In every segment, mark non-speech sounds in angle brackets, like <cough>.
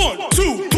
One, two,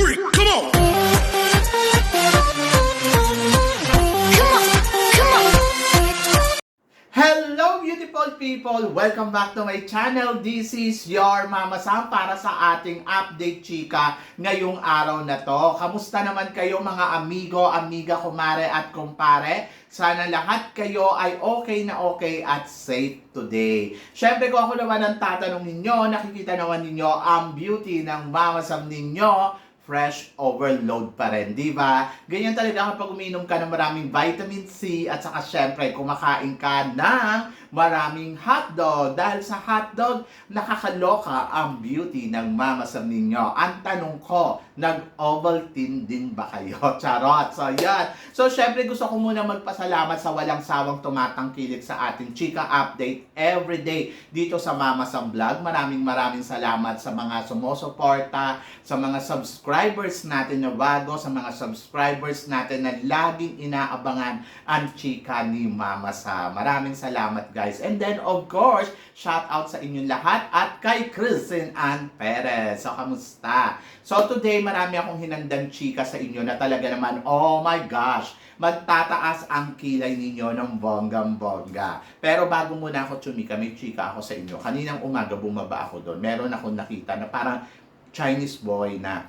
beautiful people! Welcome back to my channel. This is your Mama Sam para sa ating update chika ngayong araw na to. Kamusta naman kayo mga amigo, amiga, kumare at kumpare? Sana lahat kayo ay okay na okay at safe today. Siyempre kung ako naman ang tatanong ninyo, nakikita naman ninyo ang beauty ng Mama Sam ninyo fresh overload pa rin, di ba? Ganyan talaga kapag uminom ka ng maraming vitamin C at saka syempre kumakain ka ng maraming hotdog. Dahil sa hotdog, nakakaloka ang beauty ng mamasam ninyo. Ang tanong ko, nag-Ovaltine din ba kayo? <laughs> Charot! So, yan. So, syempre gusto ko muna magpasalamat sa walang sawang tumatangkilik sa ating Chika Update everyday dito sa Mamasam Vlog. Maraming maraming salamat sa mga sumusuporta, sa mga subscribers natin na bago, sa mga subscribers natin na laging inaabangan ang chika ni Mama sa. Maraming salamat guys. And then of course, shout out sa inyong lahat at kay Kristen Ann Perez. So, kamusta? So today, marami akong hinandang chika sa inyo na talaga naman, oh my gosh, magtataas ang kilay ninyo ng bonggang-bongga. Pero bago muna ako chumika, may chika ako sa inyo. Kaninang umaga bumaba ako doon. Meron akong nakita na parang Chinese boy na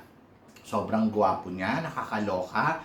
sobrang gwapo niya, nakakaloka,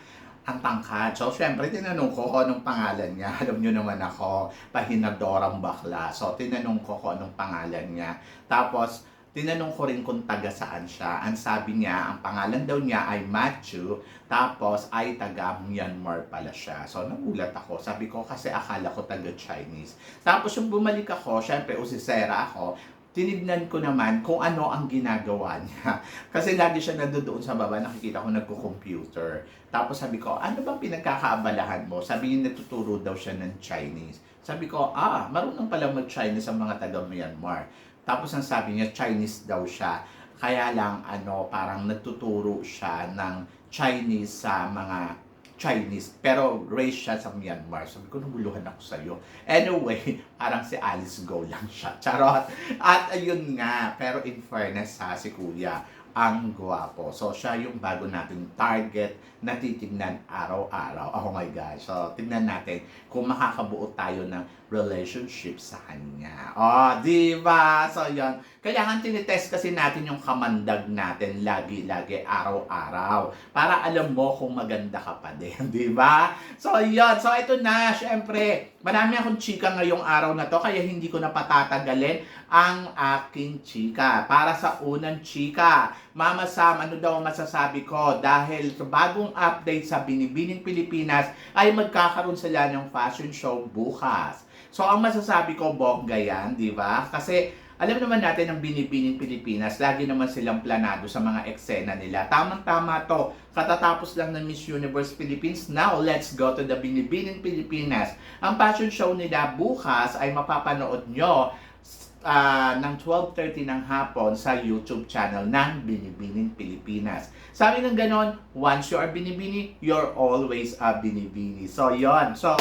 ang tangkad. So, syempre, tinanong ko kung anong pangalan niya. <laughs> Alam niyo naman ako, pahinadorang bakla. So, tinanong ko kung anong pangalan niya. Tapos, tinanong ko rin kung taga saan siya. Ang sabi niya, ang pangalan daw niya ay Matthew, tapos ay taga Myanmar pala siya. So, nagulat ako. Sabi ko, kasi akala ko taga Chinese. Tapos, yung bumalik ako, syempre, usisera ako, tinignan ko naman kung ano ang ginagawa niya. <laughs> Kasi lagi siya nandoon sa baba, nakikita ko nagko-computer. Tapos sabi ko, ano bang pinagkakaabalahan mo? Sabi niya, natuturo daw siya ng Chinese. Sabi ko, ah, marunong pala mag-Chinese ang mga taga Myanmar. Tapos ang sabi niya, Chinese daw siya. Kaya lang, ano, parang nagtuturo siya ng Chinese sa mga Chinese, pero raised siya sa Myanmar. Sabi ko, naguluhan ako sa'yo. Anyway, <laughs> parang si Alice Go lang siya. <laughs> Charot. At ayun nga, pero in fairness ha, si Kuya, ang gwapo. So, siya yung bago nating target na titignan araw-araw. Oh my gosh. So, tignan natin kung makakabuo tayo ng relationship sa kanya. Oh, di ba? So, yun. Kailangan tinitest kasi natin yung kamandag natin lagi-lagi, araw-araw. Para alam mo kung maganda ka pa din. <laughs> Di ba? So, yun. So, ito na. Siyempre, marami akong chika ngayong araw na to, kaya hindi ko na patatagalin ang aking chika. Para sa unang chika, Mama Sam, ano daw masasabi ko? Dahil sa bagong update sa Binibining Pilipinas, ay magkakaroon sila ng fashion show bukas. So, ang masasabi ko, bongga yan, di ba? Kasi, alam naman natin ang Binibining Pilipinas, lagi naman silang planado sa mga eksena nila. Tamang-tama to. Katatapos lang ng Miss Universe Philippines. Now, let's go to the Binibining Pilipinas. Ang fashion show nila bukas ay mapapanood nyo ah, ng 12.30 ng hapon sa YouTube channel ng Binibining Pilipinas. Sabi ng ganon, once you are Binibini, you're always a Binibini. So, yon So,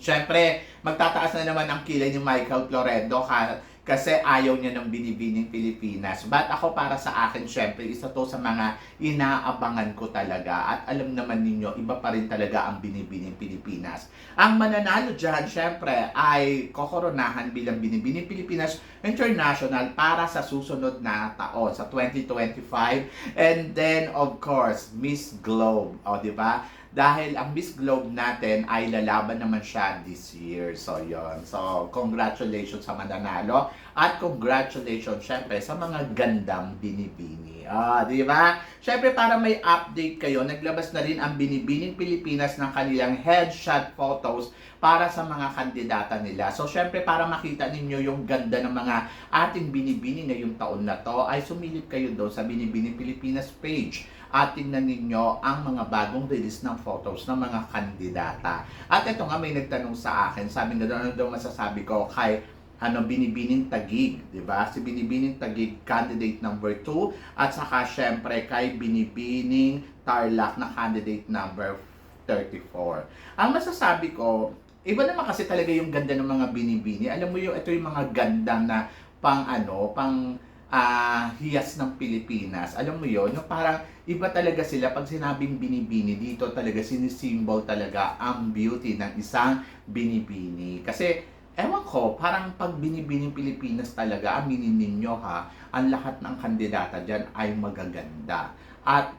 syempre, magtataas na naman ang kilay ni Michael Floredo ka, kasi ayaw niya ng binibining Pilipinas. But ako para sa akin, syempre, isa to sa mga inaabangan ko talaga. At alam naman ninyo, iba pa rin talaga ang binibining Pilipinas. Ang mananalo dyan, syempre, ay kokoronahan bilang binibining Pilipinas International para sa susunod na taon, sa 2025. And then, of course, Miss Globe. O, di ba? Dahil ang Miss Globe natin ay lalaban naman siya this year. So, yon So, congratulations sa mananalo at congratulations syempre sa mga gandang binibini. Ah, di ba? Syempre para may update kayo, naglabas na rin ang Binibining Pilipinas ng kanilang headshot photos para sa mga kandidata nila. So, syempre para makita ninyo yung ganda ng mga ating binibini ngayong taon na to, ay sumilip kayo doon sa Binibining Pilipinas page at tingnan ninyo ang mga bagong release ng photos ng mga kandidata. At ito nga may nagtanong sa akin, sabi na ano daw masasabi ko kay ano Binibining Tagig, 'di ba? Si Binibining Tagig candidate number 2 at saka syempre kay Binibining Tarlac na candidate number 34. Ang masasabi ko, iba naman kasi talaga yung ganda ng mga binibini. Alam mo yung ito yung mga ganda na pang ano, pang ah, hiyas ng Pilipinas. Alam mo yon yung parang iba talaga sila pag sinabing binibini dito talaga sinisimbol talaga ang beauty ng isang binibini. Kasi ewan ko, parang pag binibining Pilipinas talaga, aminin ninyo ha, ang lahat ng kandidata dyan ay magaganda. At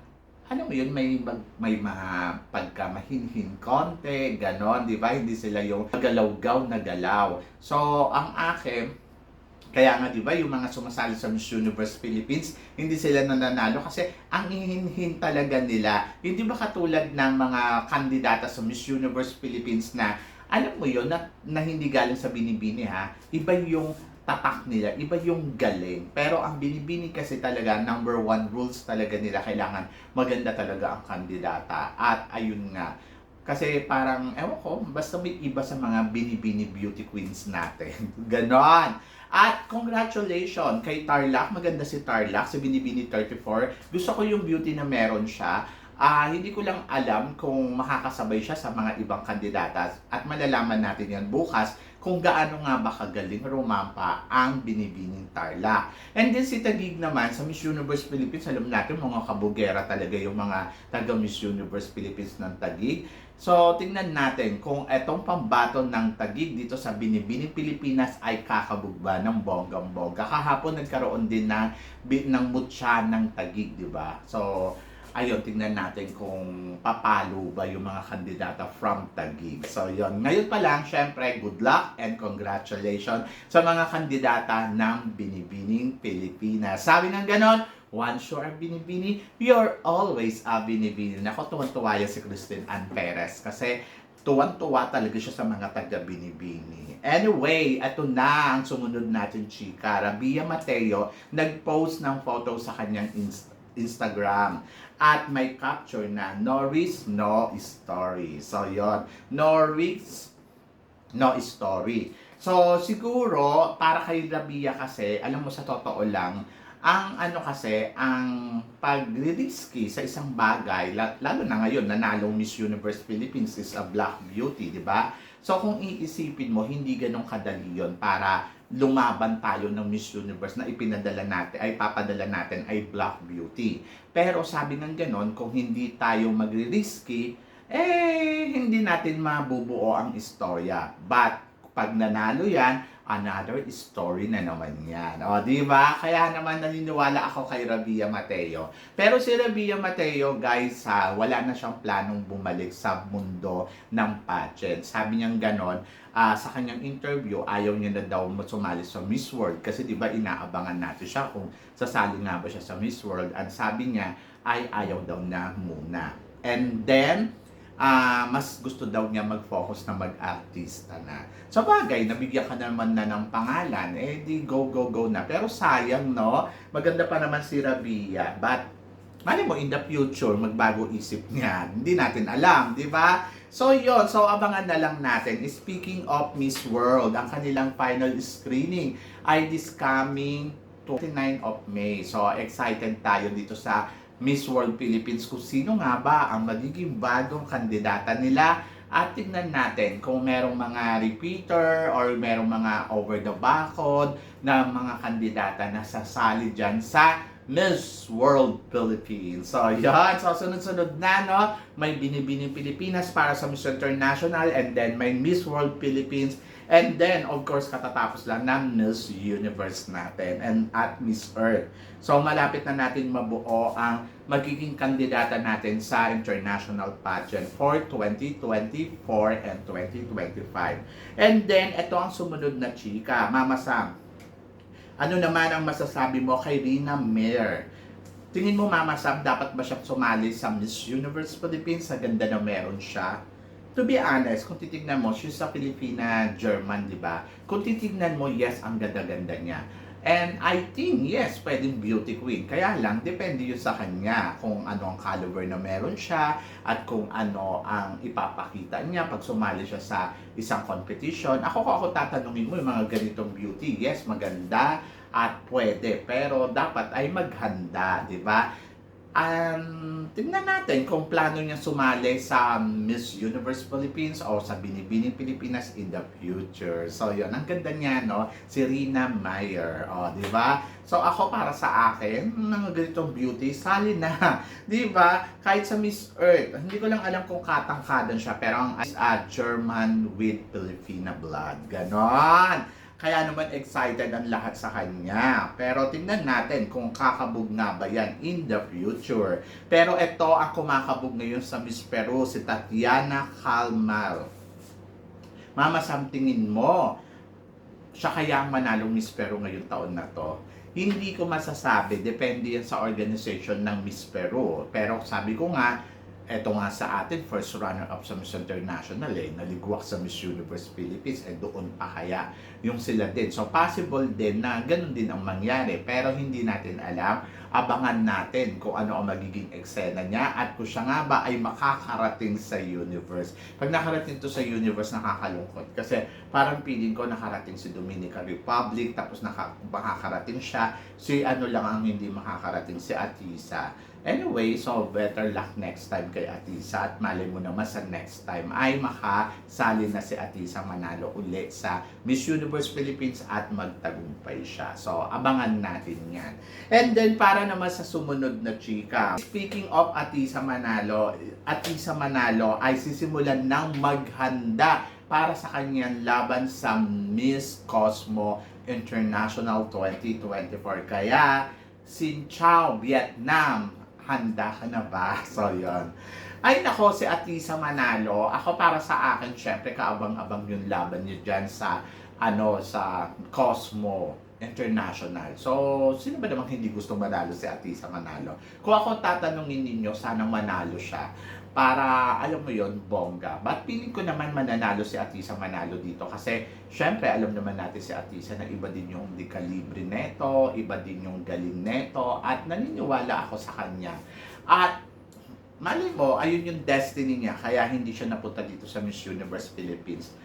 alam mo yun, may, may mga pagka mahinhin konti, ganon, di ba? Hindi sila yung galaw-gaw na galaw. So, ang akin, kaya nga 'di ba yung mga sumasali sa Miss Universe Philippines, hindi sila nananalo kasi ang ihinhin talaga nila. Hindi ba katulad ng mga kandidata sa Miss Universe Philippines na alam mo yon na, na hindi galing sa binibini ha. Iba yung tatak nila, iba yung galing. Pero ang binibini kasi talaga, number one rules talaga nila, kailangan maganda talaga ang kandidata. At ayun nga, kasi parang, ewan ko, basta may iba sa mga binibini beauty queens natin. <laughs> Ganon. At congratulations kay Tarlac. Maganda si Tarlac, si Binibini 34. Gusto ko yung beauty na meron siya. Ah, hindi ko lang alam kung makakasabay siya sa mga ibang kandidata at malalaman natin yan bukas kung gaano nga ba kagaling rumampa ang binibining Tarlac. And then si Tagig naman sa Miss Universe Philippines, alam natin mga kabugera talaga yung mga taga Miss Universe Philippines ng Tagig. So, tingnan natin kung etong pambato ng tagig dito sa Binibining Pilipinas ay kakabugba ng bonggang-bongga. Kahapon nagkaroon din ng, ng mutya ng tagig, di ba? So, ayun, tingnan natin kung papalo ba yung mga kandidata from Tagig. So, yun. Ngayon pa lang, syempre, good luck and congratulations sa mga kandidata ng Binibining Pilipinas. Sabi ng ganon, Once you're a binibini, you're always a binibini. Nako, tuwan-tuwa yan si Christine Ann Perez kasi tuwan-tuwa talaga siya sa mga taga-binibini. Anyway, ito na ang sumunod natin, chika. Rabia Mateo nag-post ng photo sa kanyang Inst- Instagram. At may capture na, Norris no story. So, yon Norris no story. So, siguro, para kay Rabia kasi, alam mo sa totoo lang, ang ano kasi, ang pag-risky sa isang bagay, la- lalo na ngayon, nanalo Miss Universe Philippines is a black beauty, di ba? So kung iisipin mo, hindi ganun kadali yun para lumaban tayo ng Miss Universe na ipinadala natin, ay papadala natin ay black beauty. Pero sabi ng ganon, kung hindi tayo magri-risky, eh, hindi natin mabubuo ang istorya. But, pag nanalo yan, another story na naman yan. O, di ba? Kaya naman naniniwala ako kay Rabia Mateo. Pero si Rabia Mateo, guys, ha, wala na siyang planong bumalik sa mundo ng pageant. Sabi niya ganon, ah, sa kanyang interview, ayaw niya na daw sumali sa Miss World. Kasi di ba inaabangan natin siya kung sasali nga ba siya sa Miss World. At sabi niya, ay ayaw daw na muna. And then, ah mas gusto daw niya mag-focus na mag-artista na. Sa bagay, nabigyan ka naman na ng pangalan, eh di go, go, go na. Pero sayang, no? Maganda pa naman si Rabia. But, mali mo, in the future, magbago isip niya. Hindi natin alam, di ba? So, yon So, abangan na lang natin. Speaking of Miss World, ang kanilang final screening ay this coming 29 of May. So, excited tayo dito sa Miss World Philippines kung sino nga ba ang magiging bagong kandidata nila at tignan natin kung merong mga repeater or merong mga over the barcode na mga kandidata na sasali dyan sa Miss World Philippines. So, yan. So, sunod-sunod na, no? May Binibining Pilipinas para sa Miss International and then may Miss World Philippines And then, of course, katatapos lang ng Miss Universe natin and at Miss Earth. So, malapit na natin mabuo ang magiging kandidata natin sa international pageant for 2024 and 2025. And then, ito ang sumunod na chika. Mama Sam, ano naman ang masasabi mo kay Rina Mir? Tingin mo, Mama Sam, dapat ba siyang sumali sa Miss Universe Philippines? Sa ganda na meron siya. To be honest, kung titignan mo, she's a Filipina German, di ba? Kung titignan mo, yes, ang ganda-ganda niya. And I think, yes, pwedeng beauty queen. Kaya lang, depende yun sa kanya kung ano ang caliber na meron siya at kung ano ang ipapakita niya pag sumali siya sa isang competition. Ako ko ako tatanungin mo yung mga ganitong beauty. Yes, maganda at pwede. Pero dapat ay maghanda, di ba? Um, tingnan natin kung plano niya sumali sa Miss Universe Philippines o sa Binibining Pilipinas in the future. So, yun. Ang ganda niya, no? Si Rina Meyer. O, di ba? So, ako para sa akin, mga ganitong beauty, sali na. <laughs> di ba? Kahit sa Miss Earth, hindi ko lang alam kung katangkadan siya, pero ang a German with Filipina blood. Ganon. Kaya naman excited ang lahat sa kanya. Pero tingnan natin kung kakabog nga ba yan in the future. Pero ito ang kumakabog ngayon sa Miss Peru, si Tatiana Calmal. Mama, somethingin mo. Siya kaya ang manalong Miss Peru ngayong taon na to. Hindi ko masasabi, depende yan sa organization ng Miss Peru. Pero sabi ko nga, eto nga sa atin, first runner-up sa Miss International eh, naligwak sa Miss Universe Philippines, eh doon pa kaya yung sila din. So possible din na ganun din ang mangyari, pero hindi natin alam. Abangan natin kung ano ang magiging eksena niya at kung siya nga ba ay makakarating sa universe. Pag nakarating to sa universe, nakakalungkot. Kasi parang feeling ko nakarating si Dominican Republic, tapos naka, makakarating siya. Si ano lang ang hindi makakarating, si Atisa. Anyway, so better luck next time kay Atisa at malay mo naman sa next time ay makasali na si Atisa manalo uli sa Miss Universe Philippines at magtagumpay siya. So, abangan natin yan. And then, para naman sa sumunod na chika, speaking of Atisa Manalo, Atisa Manalo ay sisimulan ng maghanda para sa kanyang laban sa Miss Cosmo International 2024. Kaya, Sin Chao, Vietnam, handa ka na ba? <laughs> So, yon. Ay nako, si Atisa Manalo, ako para sa akin, syempre kaabang-abang yung laban niya dyan sa, ano, sa Cosmo International. So, sino ba namang hindi gusto manalo si Atisa Manalo? Kung ako tatanungin ninyo, sana manalo siya para, alam mo yon bongga. But feeling ko naman mananalo si Atisa Manalo dito kasi syempre alam naman natin si Atisa na iba din yung di kalibre neto, iba din yung galing neto at naniniwala ako sa kanya. At mali mo, ayun yung destiny niya kaya hindi siya napunta dito sa Miss Universe Philippines.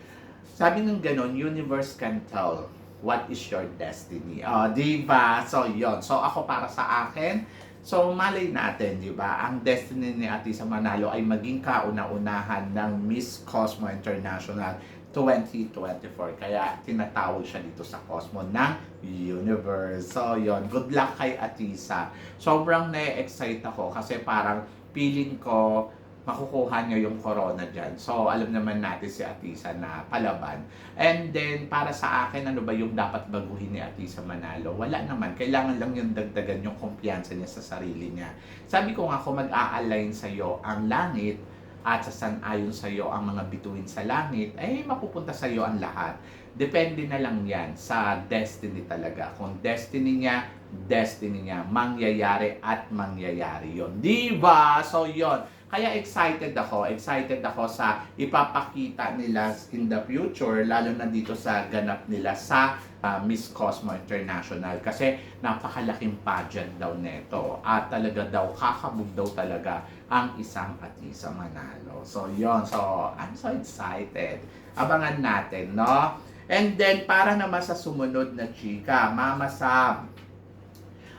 Sabi ng ganon, universe can tell what is your destiny. Oh, di ba? So, yon So, ako para sa akin, so malay natin, di ba? Ang destiny ni Ate sa Manalo ay maging kauna-unahan ng Miss Cosmo International 2024. Kaya tinatawag siya dito sa Cosmo ng Universe. So, yon Good luck kay Atisa. Sobrang na-excite ako kasi parang feeling ko makukuha niya yung corona dyan. So, alam naman natin si Atisa na palaban. And then, para sa akin, ano ba yung dapat baguhin ni Atisa Manalo? Wala naman. Kailangan lang yung dagdagan yung kumpiyansa niya sa sarili niya. Sabi ko nga, kung mag-a-align sa'yo ang langit, at sasanayon sa iyo ang mga bituin sa langit, ay mapupunta sa iyo ang lahat. Depende na lang yan sa destiny talaga. Kung destiny niya, destiny niya. Mangyayari at mangyayari yon Di ba? So, yon Kaya excited ako. Excited ako sa ipapakita nila in the future, lalo na dito sa ganap nila sa uh, Miss Cosmo International. Kasi napakalaking pageant daw neto. At talaga daw, kakabog daw talaga ang isang Atisa Manalo. So, yon So, I'm so excited. Abangan natin, no? And then, para naman sa sumunod na chika, Mama Sam,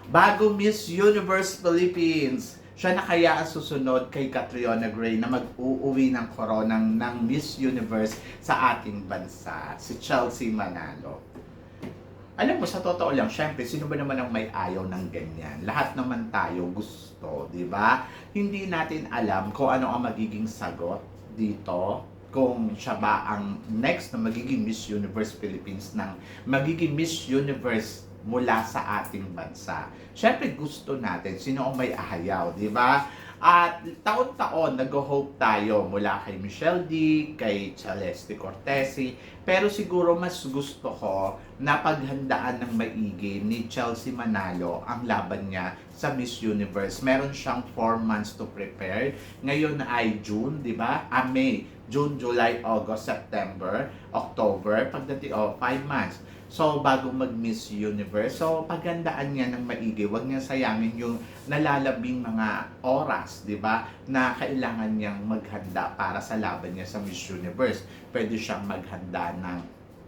bago Miss Universe Philippines, siya na kaya ang susunod kay Catriona Gray na mag-uuwi ng koronang ng Miss Universe sa ating bansa, si Chelsea Manalo. Alam mo, sa totoo lang, syempre, sino ba naman ang may ayaw ng ganyan? Lahat naman tayo gusto, di ba? Hindi natin alam kung ano ang magiging sagot dito kung siya ba ang next na magiging Miss Universe Philippines ng magiging Miss Universe mula sa ating bansa. Syempre gusto natin sino ang may ahayaw, di ba? At taon-taon nag-hope tayo mula kay Michelle D, kay Celeste Cortesi, pero siguro mas gusto ko na paghandaan ng maigi ni Chelsea Manalo ang laban niya sa Miss Universe. Meron siyang 4 months to prepare. Ngayon ay June, di ba? Ah, May. June, July, August, September, October. Pagdating, oh, 5 months. So, bago mag-Miss Universe, so pagandaan niya ng maigi, wag niya sayangin yung nalalabing mga oras, di ba, na kailangan niyang maghanda para sa laban niya sa Miss Universe. Pwede siyang maghanda ng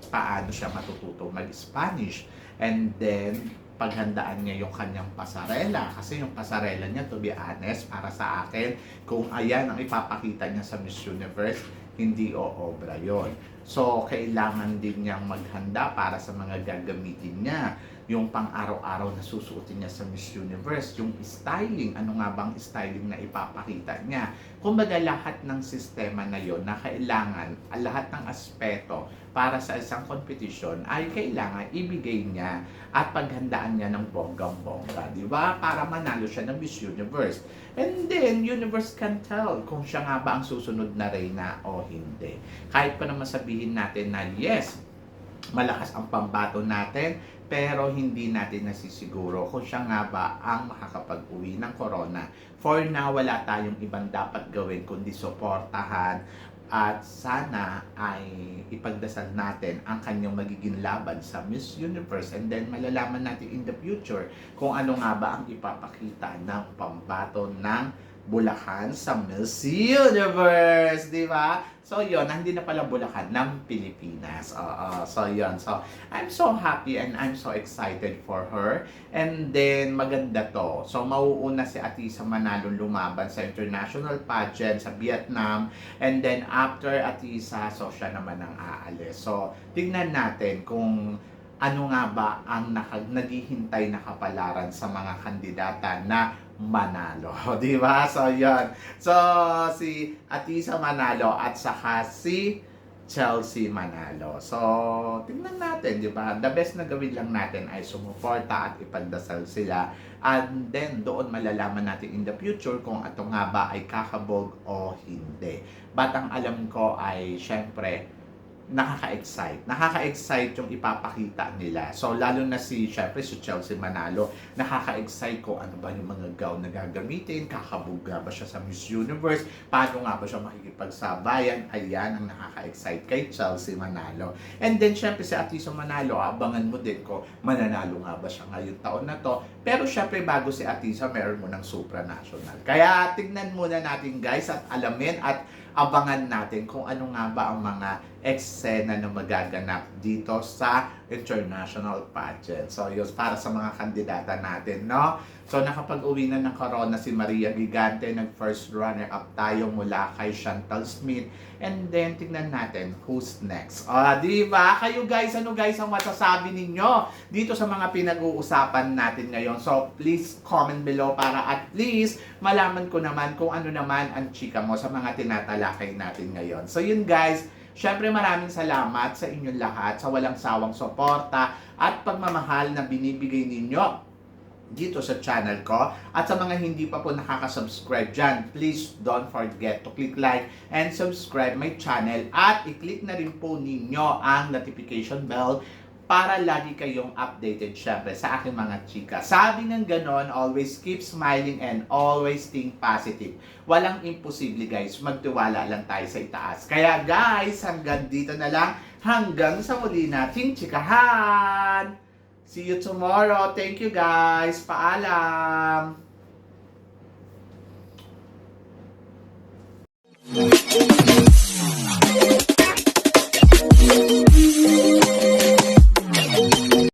paano siya matututo mag-Spanish. And then, paghandaan niya yung kanyang pasarela. Kasi yung pasarela niya, to be honest, para sa akin, kung ayan ang ipapakita niya sa Miss Universe, hindi o obra yon. So, kailangan din niyang maghanda para sa mga gagamitin niya. Yung pang-araw-araw na susuotin niya sa Miss Universe, yung styling, ano nga bang styling na ipapakita niya. Kumbaga lahat ng sistema na yon na kailangan, ah, lahat ng aspeto para sa isang competition ay kailangan ibigay niya at paghandaan niya ng bonggang-bongga, di ba? Para manalo siya ng Miss Universe. And then, Universe can tell kung siya nga ba ang susunod na reyna o hindi. Kahit pa naman sabihin natin na yes, malakas ang pambato natin, pero hindi natin nasisiguro kung siya nga ba ang makakapag-uwi ng corona. For now, wala tayong ibang dapat gawin kundi suportahan at sana ay ipagdasal natin ang kanyang magiging laban sa Miss Universe and then malalaman natin in the future kung ano nga ba ang ipapakita ng pambato ng Bulacan sa Miss Universe, di ba? So, yon hindi na pala Bulacan, ng Pilipinas. Oo, so, yon So, I'm so happy and I'm so excited for her. And then, maganda to. So, mauuna si Atisa Manalo lumaban sa international pageant sa Vietnam. And then, after Atisa, so siya naman ang aalis. So, tignan natin kung ano nga ba ang naka, naghihintay na kapalaran sa mga kandidata na manalo. <laughs> Di ba? So, yon So, si Atisa Manalo at saka si Chelsea Manalo. So, tingnan natin, di ba? The best na gawin lang natin ay sumuporta at ipagdasal sila. And then, doon malalaman natin in the future kung ito nga ba ay kakabog o hindi. But alam ko ay, syempre, nakaka-excite. Nakaka-excite yung ipapakita nila. So, lalo na si, syempre, si Chelsea Manalo, nakaka-excite ko ano ba yung mga gown na gagamitin, kakabuga ba siya sa Miss Universe, paano nga ba siya makikipagsabayan, ayan ang nakaka-excite kay Chelsea Manalo. And then, syempre, si Atiso Manalo, abangan mo din ko, mananalo nga ba siya ngayong taon na to. Pero, syempre, bago si Atisa, meron mo ng supranational. Kaya, tignan muna natin, guys, at alamin at abangan natin kung ano nga ba ang mga eksena na magaganap dito sa international pageant. So, yun, para sa mga kandidata natin, no? So, nakapag-uwi na ng corona si Maria Gigante, nag-first runner-up tayo mula kay Chantal Smith. And then, tignan natin who's next. Ah, di ba? Kayo guys, ano guys ang masasabi ninyo dito sa mga pinag-uusapan natin ngayon? So, please comment below para at least malaman ko naman kung ano naman ang chika mo sa mga tinatalakay natin ngayon. So, yun guys, Siyempre maraming salamat sa inyong lahat sa walang sawang suporta at pagmamahal na binibigay ninyo dito sa channel ko. At sa mga hindi pa po nakaka-subscribe dyan, please don't forget to click like and subscribe my channel at i-click na rin po ninyo ang notification bell para lagi kayong updated syempre sa aking mga chika. Sabi ng ganon, always keep smiling and always think positive. Walang imposible guys, magtiwala lang tayo sa itaas. Kaya guys, hanggang dito na lang, hanggang sa muli nating chikahan! See you tomorrow. Thank you guys. Paalam.